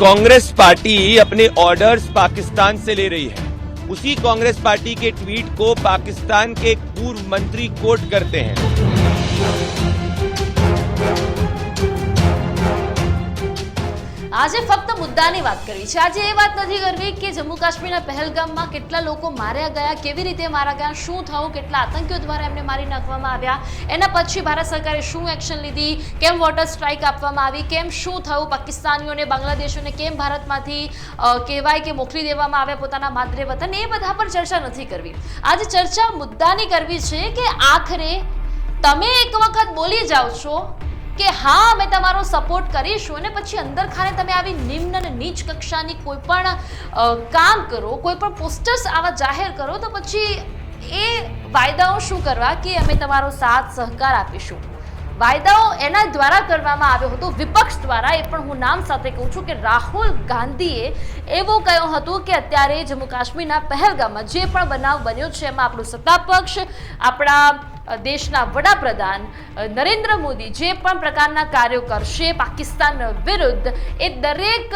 Congress party अपने orders Pakistan से ले रही है। उसी कांग्रेस पार्टी के ट्वीट को पाकिस्तान के पूर्व मंत्री कोट करते हैं। આજે ફક્ત મુદ્દાની વાત કરવી છે. આજે એ વાત નથી કરવી કે જમ્મુ કાશ્મીરના પહેલગામમાં કેટલા લોકો માર્યા ગયા, કેવી રીતે મારા ગયા, શું થયું, કેટલા આતંકીઓ દ્વારા એમને મારી નાખવામાં આવ્યા, એના પછી ભારત સરકારે શું એક્શન લીધી, કેમ વોટર સ્ટ્રાઇક આપવામાં આવી, કેમ શું થયું, પાકિસ્તાનીઓને બાંગ્લાદેશોને કેમ ભારતમાંથી કહેવાય કે મોકલી દેવામાં આવ્યા પોતાના માદરે વતન, એ બધા પર ચર્ચા નથી કરવી. આજે ચર્ચા મુદ્દાની કરવી છે કે આખરે તમે એક વખત બોલી જાઓ છો કે હા અમે તમારો સપોર્ટ કરીશું અને પછી અંદર ખાને તમે આવી નિમ્ન અને નીચ કક્ષાની કોઈ પણ કામ કરો, કોઈ પણ પોસ્ટર્સ આવા જાહેર કરો, તો પછી એ વાયદાઓ શું કરવા કે અમે તમારો સાથ સહકાર આપીશું. વાયદાઓ એના દ્વારા કરવામાં આવ્યો હતો, વિપક્ષ દ્વારા, એ પણ હું નામ સાથે કહું છું કે રાહુલ ગાંધીએ એવું કહ્યું હતું કે અત્યારે જમ્મુ કાશ્મીરના પહેલગામમાં જે પણ બનાવ બન્યો છે, એમાં આપણું સત્તા પક્ષ આપણા દેશના વડાપ્રધાન નરેન્દ્ર મોદી જે પણ પ્રકારના કાર્યો કરશે પાકિસ્તાન વિરુદ્ધ, એ દરેક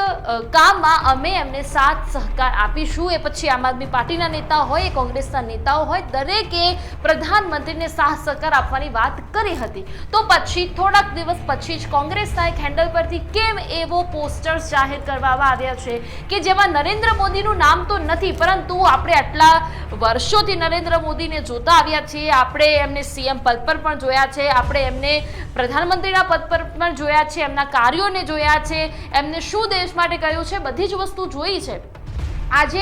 કામમાં અમે એમને સાથ સહકાર આપીશું. એ પછી આમ આદમી પાર્ટીના નેતા હોય, એ કોંગ્રેસના નેતાઓ હોય, દરેકે પ્રધાનમંત્રીને સાથ સહકાર આપવાની વાત કરી હતી. તો પછી, થોડાક દિવસ પછી જ કોંગ્રેસના એક હેન્ડલ પરથી કેમ એવો પોસ્ટર્સ જાહેર કરવામાં આવ્યા છે કે જેમાં નરેન્દ્ર મોદીનું નામ તો નથી, પરંતુ આપણે આટલા વર્ષોથી નરેન્દ્ર મોદીને જોતા આવ્યા છીએ. આપણે એમને સીએમ પદ પર પણ જોયા છે. આપણે એમને પ્રધાનમંત્રીના પદ પર પણ જોયા છે, એમના કાર્યોને જોયા છે, એમને શું દેશ માટે કર્યું છે, બધી જ વસ્તુ જોઈ છે. આજે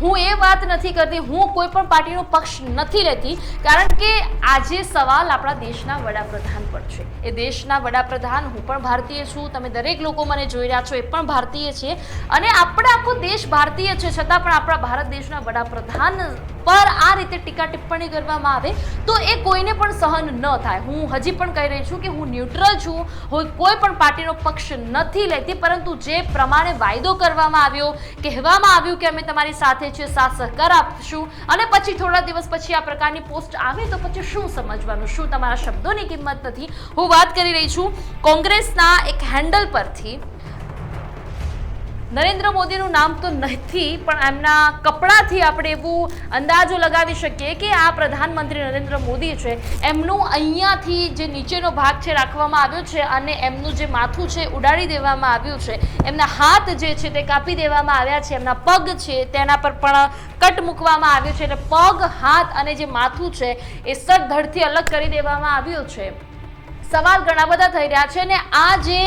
હું એ વાત નથી કરતી, હું કોઈ પણ પાર્ટીનો પક્ષ નથી લેતી, કારણ કે આજે સવાલ આપણા દેશના વડાપ્રધાન પર છે. એ દેશના વડાપ્રધાન, હું પણ ભારતીય છું, તમે દરેક લોકો મને જોઈ રહ્યા છો, એ પણ ભારતીય છે. અને આપણે આખો દેશ ભારતીય છે, છતાં પણ આપણા ભારત દેશના વડાપ્રધાન પર આ રીતે ટીકા ટિપ્પણી કરવામાં આવે તો એ કોઈને પણ સહન ન થાય. હું હજી પણ કહી રહી છું કે હું ન્યુટ્રલ છું. હું કોઈ પણ પાર્ટીનો પક્ષ નથી લેતી, પરંતુ જે પ્રમાણે વાયદો કરવામાં આવ્યો, કહેવામાં આવ્યું કે અમે તમારી સાથે છીએ, સાથ સહકાર આપશું, અને પછી થોડા દિવસ પછી આ પ્રકારની પોસ્ટ આવે તો પછી શું સમજવાનું? શું તમારા શબ્દોની કિંમત નથી? હું વાત કરી રહી છું કોંગ્રેસના એક હેન્ડલ પરથી. નરેન્દ્ર મોદીનું નામ તો નથી, પણ એમના કપડાથી આપણે એવું અંદાજો લગાવી શકીએ કે આ પ્રધાનમંત્રી નરેન્દ્ર મોદી છે. એમનું અહીંયાથી જે નીચેનો ભાગ છે રાખવામાં આવ્યો છે અને એમનું જે માથું છે ઉડાડી દેવામાં આવ્યું છે. એમના હાથ જે છે તે કાપી દેવામાં આવ્યા છે. એમના પગ છે તેના પર પણ કટ મૂકવામાં આવ્યો છે. એટલે પગ, હાથ અને જે માથું છે એ સદધડથી અલગ કરી દેવામાં આવ્યું છે. સવાલ ઘણા બધા થઈ રહ્યા છે અને આ જે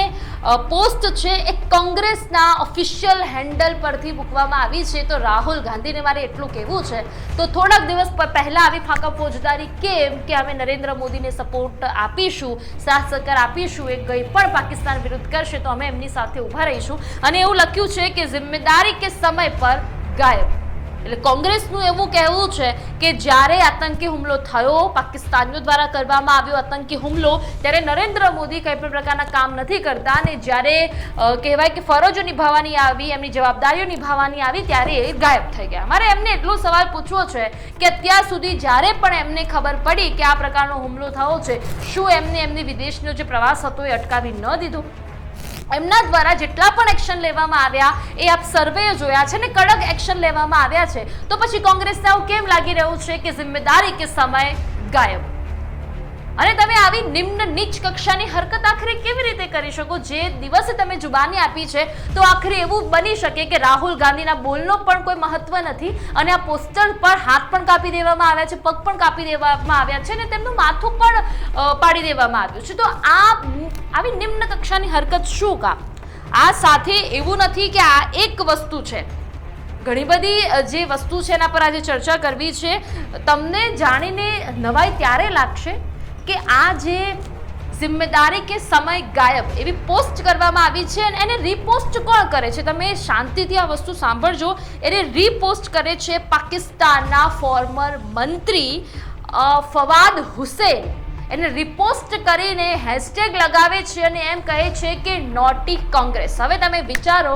પોસ્ટ છે એ કોંગ્રેસના ઓફિશિયલ હેન્ડલ પરથી મૂકવામાં આવી છે. તો રાહુલ ગાંધીને મારે એટલું કહેવું છે. તો થોડાક દિવસ પહેલાં આવી ફાંકા ફોજદારી કેમ કે અમે નરેન્દ્ર મોદીને સપોર્ટ આપીશું, સાથ સહકાર આપીશું, એ કંઈ પણ પાકિસ્તાન વિરુદ્ધ કરશે તો અમે એમની સાથે ઊભા રહીશું. અને એવું લખ્યું છે કે જિમ્મેદારી કે સમય પર ગાયબ. એટલે કોંગ્રેસનું એવું કહેવું છે કે જ્યારે આતંકી હુમલો થયો, પાકિસ્તાનીઓ દ્વારા કરવામાં આવ્યો આતંકી હુમલો, ત્યારે નરેન્દ્ર મોદી કંઈ પણ પ્રકારના કામ નથી કરતા અને જ્યારે કહેવાય કે ફરજો નિભાવવાની આવી, એમની જવાબદારીઓ નિભાવવાની આવી, ત્યારે એ ગાયબ થઈ ગયા. મારે એમને એટલો સવાલ પૂછવો છે કે અત્યાર સુધી જ્યારે પણ એમને ખબર પડી કે આ પ્રકારનો હુમલો થયો છે, શું એમને એમની વિદેશનો જે પ્રવાસ હતો એ અટકાવી ન દીધો? એમના દ્વારા જેટલા પણ એક્શન લેવામાં આવ્યા, એ આપ સર્વે જોયા છે ને કડક એક્શન લેવામાં આવ્યા છે. તો પછી કોંગ્રેસને આવું કેમ લાગી રહ્યું છે કે જિમ્મેદારી કે સમય ગાયબ? અને તમે આવી નિમ્ન નીચ કક્ષાની હરકત આખરે કેવી રીતે કરી શકો? જે દિવસે તમે જુબાની આપી છે, તો આખરે એવું બની શકે કે રાહુલ ગાંધીના બોલનો પણ કોઈ મહત્વ નથી અને આ પોસ્ટર પર હાથ પણ કાપી દેવામાં આવ્યા છે, પગ પણ કાપી દેવામાં આવ્યા છે અને તેમનું માથું પણ પાડી દેવામાં આવ્યું છે. તો આ આવી નિમ્ન કક્ષાની હરકત શું કામ? આ સાથે એવું નથી કે આ એક વસ્તુ છે. ઘણી બધી જે વસ્તુ છે એના પર આજે ચર્ચા કરવી છે. તમને જાણીને નવાઈ ત્યારે લાગશે કે આ જે જિમ્મેદારી કે સમય ગાયબ એવી પોસ્ટ કરવામાં આવી છે અને એને રીપોસ્ટ કોણ કરે છે? તમે શાંતિથી આ વસ્તુ સાંભળજો. એને રીપોસ્ટ કરે છે પાકિસ્તાનના ફોર્મર મંત્રી ફવાદ હુસેન. એને રિપોસ્ટ કરીને હેશટેગ લગાવે છે અને એમ કહે છે કે નોટી કોંગ્રેસ હવે તમે વિચારો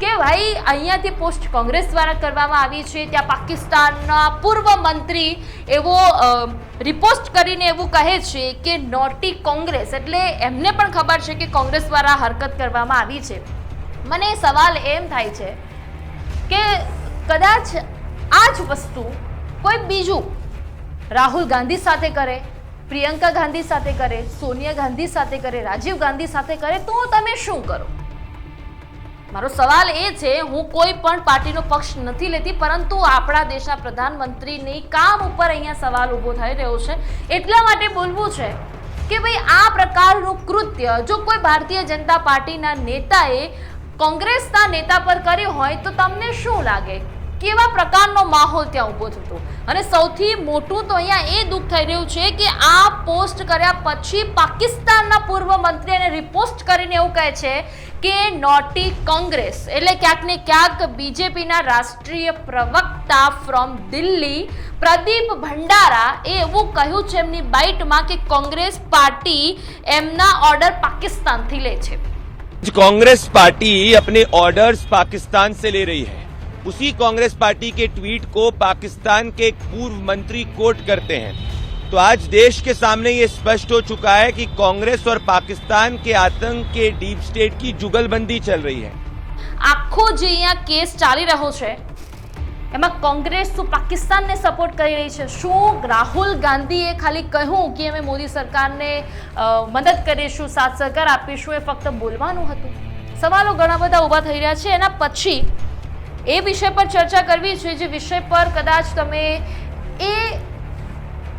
કે ભાઈ અહીંયાથી પોસ્ટ કોંગ્રેસ દ્વારા કરવામાં આવી છે, ત્યાં પાકિસ્તાનના પૂર્વ મંત્રી એવો રિપોસ્ટ કરીને એવું કહે છે કે નોટી કોંગ્રેસ, એટલે એમને પણ ખબર છે કે કોંગ્રેસ દ્વારા હરકત કરવામાં આવી છે. મને સવાલ એમ થાય છે કે કદાચ આ જ વસ્તુ કોઈ બીજું રાહુલ ગાંધી સાથે કરે, પ્રિયંકા ગાંધી સાથે કરે, સોનિયા ગાંધી સાથે કરે, રાજીવ ગાંધી સાથે કરે, તો તમે શું કરો? મારો સવાલ એ છે, હું કોઈ પણ પાર્ટીનો પક્ષ નથી લેતી, પરંતુ આપણા દેશના પ્રધાનમંત્રીની કામ ઉપર અહીંયા સવાલ ઊભો થઈ રહ્યો છે. એટલા માટે બોલવું છે કે ભાઈ, આ પ્રકારનું કૃત્ય જો કોઈ ભારતીય જનતા પાર્ટીના નેતાએ કોંગ્રેસના નેતા પર કર્યું હોય તો તમને શું લાગે? કેવા પ્રકારનો માહોલ ત્યાં ઊભો થતો? અને સૌથી મોટું તો અહીંયા એ દુઃખ થઈ રહ્યું છે કે આ પોસ્ટ કર્યા પછી પાકિસ્તાનના પૂર્વ મંત્રી રિપોસ્ટ કરીને એવું કહે છે કે નોટી કોંગ્રેસ એટલે ક્યાંક ને ક્યાંક બીજેપીના રાષ્ટ્રીય પ્રવક્તા ફ્રોમ દિલ્હી પ્રદીપ ભંડારા એ એવું કહ્યું છે એમની બાઇટમાં કે કોંગ્રેસ પાર્ટી એમના ઓર્ડર પાકિસ્તાનથી લે છે. કોંગ્રેસ પાર્ટી અપને ઓર્ડર્સ પાકિસ્તાન સે લે રહી હૈ. उसी कांग्रेस पार्टी के ट्वीट को पाकिस्तान के एक पूर्व मंत्री कोट करते हैं तो आज देश के सामने ये स्पष्ट हो चुका है कि कांग्रेस और पाकिस्तान के आतंक के डीप स्टेट की जुगलबंदी चल रही है આખો જે અહીંયા કેસ ચાલી રહ્યો છે એમાં કોંગ્રેસ તો પાકિસ્તાનને સપોર્ટ કરી રહી છે શું રાહુલ ગાંધીએ ખાલી કહ્યું કે અમે મોદી સરકારને અ, મદદ કરીશું સાથ સહકાર આપીશું એ ફક્ત બોલવાનું હતું સવાલો ઘણા બધા ઊભા થઈ રહ્યા છે એના પછી એ વિષય પર ચર્ચા કરવી છે જે વિષય પર કદાચ તમે એ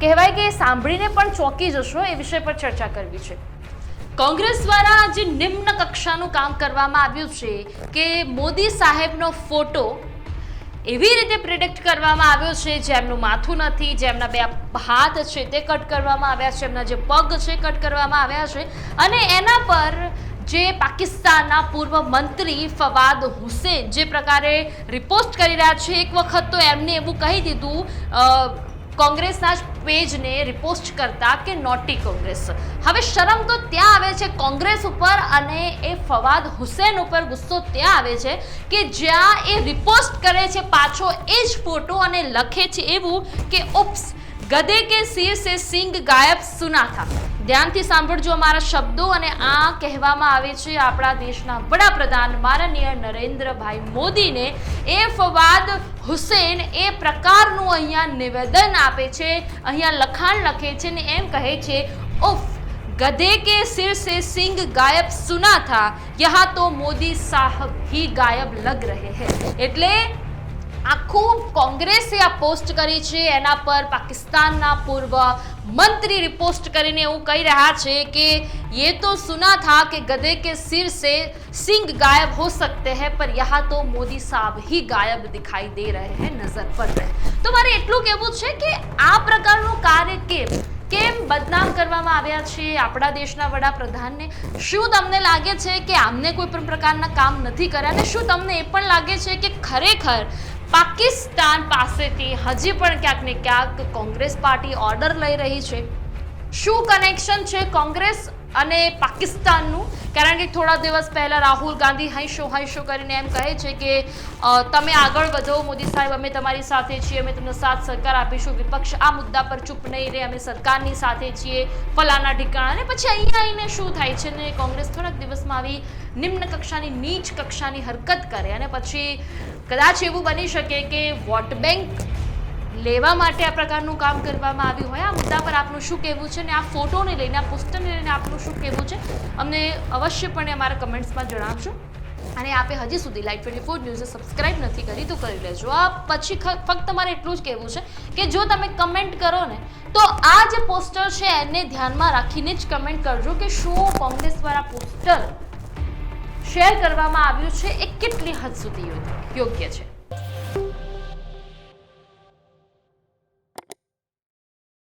કહેવાય કે સાંભળીને પણ ચોંકી જશો, એ વિષય પર ચર્ચા કરવી છે. કોંગ્રેસ દ્વારા જે નિમ્ન કક્ષાનું કામ કરવામાં આવ્યું છે કે મોદી સાહેબનો ફોટો એવી રીતે પ્રિડિક્ટ કરવામાં આવ્યો છે જેમનું માથું નથી જેમના બે હાથ છે તે કટ કરવામાં આવ્યા છે, એમના જે પગ છે કટ કરવામાં આવ્યા છે અને એના પર જે પાકિસ્તાનના પૂર્વ મંત્રી ફવાદ હુસેન જે પ્રકારે રિપોસ્ટ કરી રહ્યા છે, એક વખત તો એમને એવું કહી દીધું કોંગ્રેસના જ પેજને રિપોસ્ટ કરતા કે નોટી કોંગ્રેસ. હવે શરમ તો ત્યાં આવે છે કોંગ્રેસ ઉપર અને એ ફવાદ હુસેન ઉપર ગુસ્સો ત્યાં આવે છે કે જ્યાં એ રિપોસ્ટ કરે છે પાછો એ જ ફોટો અને લખે છે એવું કે, ઉપ્સ ગદે કે સિર સે સિંગ ગાયબ સુના થા ધ્યાનથી સાંભળજો અમારા શબ્દો અને આ કહેવામાં આવે છે આપણા દેશના વડાપ્રધાન માનનીય નરેન્દ્રભાઈ મોદીને. એ ફવાદ હુસેન એ પ્રકારનું અહીંયા નિવેદન આપે છે, અહીંયા લખાણ લખે છે ને એમ કહે છે, ઉફ, ગધે કે સિર સે સિંગ ગાયબ સુના થા, યહાં તો મોદી સાહબ હી ગાયબ લગ રહે હે. એટલે આખું કોંગ્રેસે આ પોસ્ટ કરી છે, એના પર પાકિસ્તાનના પૂર્વ મંત્રી રિપોસ્ટ કરીને એવું કહી રહ્યા છે કે ये तो सुना था कि गधे के सिर से सिंग गायब हो सकते हैं पर यहाँ तो मोदी साहब ही गायब दिखाई दे रहे हैं नजर पड़ रहे हैं તો મારે એટલું કહેવું છે કે આ પ્રકારનું કાર્ય કેમ કેમ બદનામ કરવામાં આવ્યા છે આપણા દેશના વડાપ્રધાનને શું તમને લાગે છે કે આમને કોઈ પણ પ્રકારના કામ નથી કર્યા અને શું તમને એ પણ લાગે છે કે ખરેખર પાકિસ્તાન પાસેથી હજી પણ ક્યાંક ને ક્યાંક કોંગ્રેસ પાર્ટી ઓર્ડર લઈ રહી છે. શું કનેક્શન છે કોંગ્રેસ અને પાકિસ્તાનનું? કારણ કે થોડા દિવસ પહેલાં રાહુલ ગાંધી હૈશો હૈશો કરીને એમ કહે છે કે તમે આગળ વધો, મોદી સાહેબ, અમે તમારી સાથે છીએ, અમે તમને સાથ સહકાર આપીશું, વિપક્ષ આ મુદ્દા પર ચૂપ નહીં રહે, અમે સરકારની સાથે છીએ ફલાના ઠીકાણા. અને પછી અહીંયા આવીને શું થાય છે ને, કોંગ્રેસ થોડાક દિવસમાં આવી નિમ્ન કક્ષાની, નીચ કક્ષાની હરકત કરે અને પછી કદાચ એવું બની શકે કે વોટ બેંક લેવા માટે આ પ્રકારનું કામ કરવામાં આવ્યું હોય. આ મુદ્દા પર આપનું શું કહેવું છે ને આ ફોટોને લઈને, આ પોસ્ટરને લઈને આપનું શું કહેવું છે? અમને અવશ્યપણે અમારા કમેન્ટ્સમાં જણાવશો અને આપે હજી સુધી લાઈટ ટ્વેન્ટી ફોર ન્યૂઝને સબસ્ક્રાઇબ નથી કરી તો કરી લેજો. આ પછી ફક્ત મારે એટલું જ કહેવું છે કે જો તમે કમેન્ટ કરો ને, તો આ જે પોસ્ટર છે એને ધ્યાનમાં રાખીને જ કમેન્ટ કરજો કે શું કોંગ્રેસ દ્વારા પોસ્ટર શેર કરવામાં આવ્યું છે એ કેટલી હદ સુધી યોગ્ય- યોગ્ય છે.